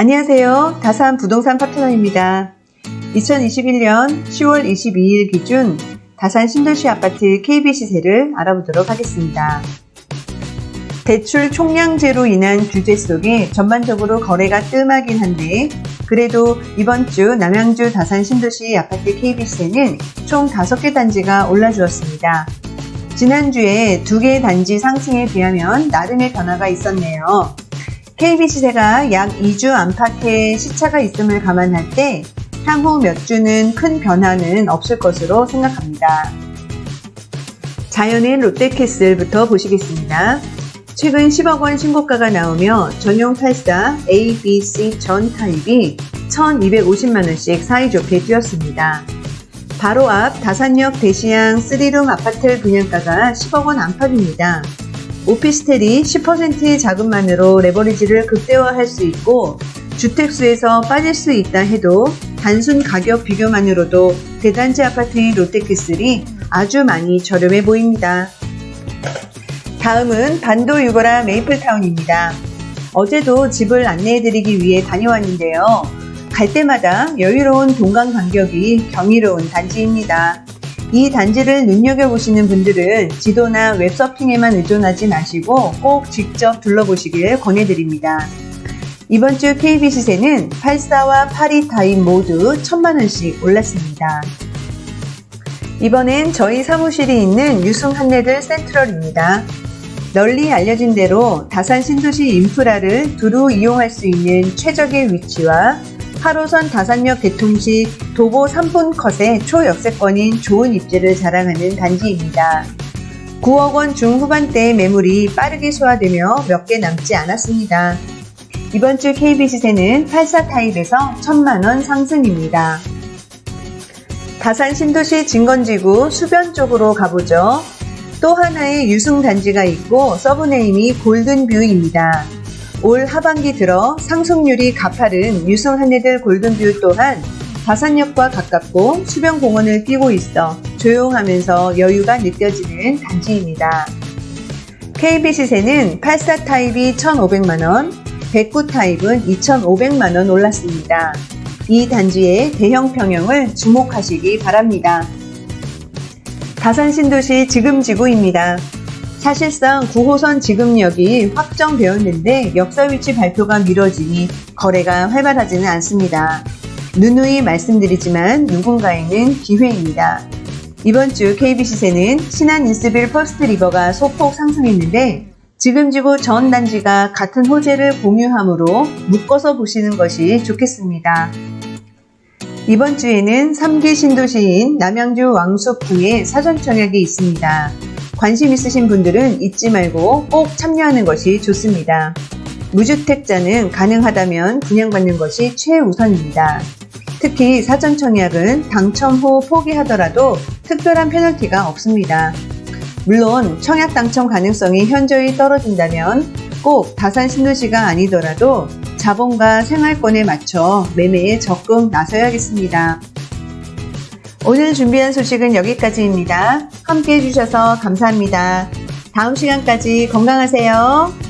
안녕하세요. 다산 부동산 파트너입니다. 2021년 10월 22일 기준 다산 신도시 아파트 KB 시세를 알아보도록 하겠습니다. 대출 총량제로 인한 규제 속에 전반적으로 거래가 뜸하긴 한데 그래도 이번 주 남양주 다산 신도시 아파트 KB 시세는 총 5개 단지가 올라주었습니다. 지난주에 2개의 단지 상승에 비하면 나름의 변화가 있었네요. KB 시세가 약 2주 안팎의 시차가 있음을 감안할 때 향후 몇 주는 큰 변화는 없을 것으로 생각합니다. 자연인 롯데캐슬부터 보시겠습니다. 최근 10억 원 신고가가 나오며 전용 84 A, B, C 전 타입이 1250만원씩 사이좋게 뛰었습니다. 바로 앞 다산역 대시양 3룸 아파트 분양가가 10억 원 안팎입니다. 오피스텔이 10%의 자금만으로 레버리지를 극대화할 수 있고 주택수에서 빠질 수 있다 해도 단순 가격 비교만으로도 대단지 아파트인 롯데캐슬이 아주 많이 저렴해 보입니다. 다음은 반도 유거라 메이플타운입니다. 어제도 집을 안내해드리기 위해 다녀왔는데요. 갈 때마다 여유로운 동강 간격이 경이로운 단지입니다. 이 단지를 눈여겨보시는 분들은 지도나 웹서핑에만 의존하지 마시고 꼭 직접 둘러보시길 권해드립니다. 이번 주 KB 시세는 84와 82 타입 모두 1000만원씩 올랐습니다. 이번엔 저희 사무실이 있는 유승 한내들 센트럴입니다. 널리 알려진 대로 다산 신도시 인프라를 두루 이용할 수 있는 최적의 위치와 8호선 다산역 개통시 도보 3분 컷의 초역세권인 좋은 입지를 자랑하는 단지입니다. 9억 원 중후반대의 매물이 빠르게 소화되며 몇 개 남지 않았습니다. 이번 주 KB 시세는 84 타입에서 1000만원 상승입니다. 다산 신도시 진건지구 수변 쪽으로 가보죠. 또 하나의 유승 단지가 있고 서브네임이 골든뷰입니다. 올 하반기 들어 상승률이 가파른 유성 한내들 골든뷰 또한 다산역과 가깝고 수변공원을 끼고 있어 조용하면서 여유가 느껴지는 단지입니다. KB 시세는 84 타입이 1,500만원, 109 타입은 2,500만원 올랐습니다. 이 단지의 대형 평형을 주목하시기 바랍니다. 다산 신도시 지금 지구입니다. 사실상 9호선 지금역이 확정되었는데 역사 위치 발표가 미뤄지니 거래가 활발하지는 않습니다. 누누이 말씀드리지만 누군가에는 기회입니다. 이번 주 KB 시세는 신한 인스빌 퍼스트 리버가 소폭 상승했는데 지금 지구 전 단지가 같은 호재를 공유하므로 묶어서 보시는 것이 좋겠습니다. 이번 주에는 3기 신도시인 남양주 왕숙구에 사전 청약이 있습니다. 관심 있으신 분들은 잊지 말고 꼭 참여하는 것이 좋습니다. 무주택자는 가능하다면 분양받는 것이 최우선입니다. 특히 사전 청약은 당첨 후 포기하더라도 특별한 페널티가 없습니다. 물론 청약 당첨 가능성이 현저히 떨어진다면 꼭 다산 신도시가 아니더라도 자본과 생활권에 맞춰 매매에 적극 나서야겠습니다. 오늘 준비한 소식은 여기까지입니다. 함께 해주셔서 감사합니다. 다음 시간까지 건강하세요.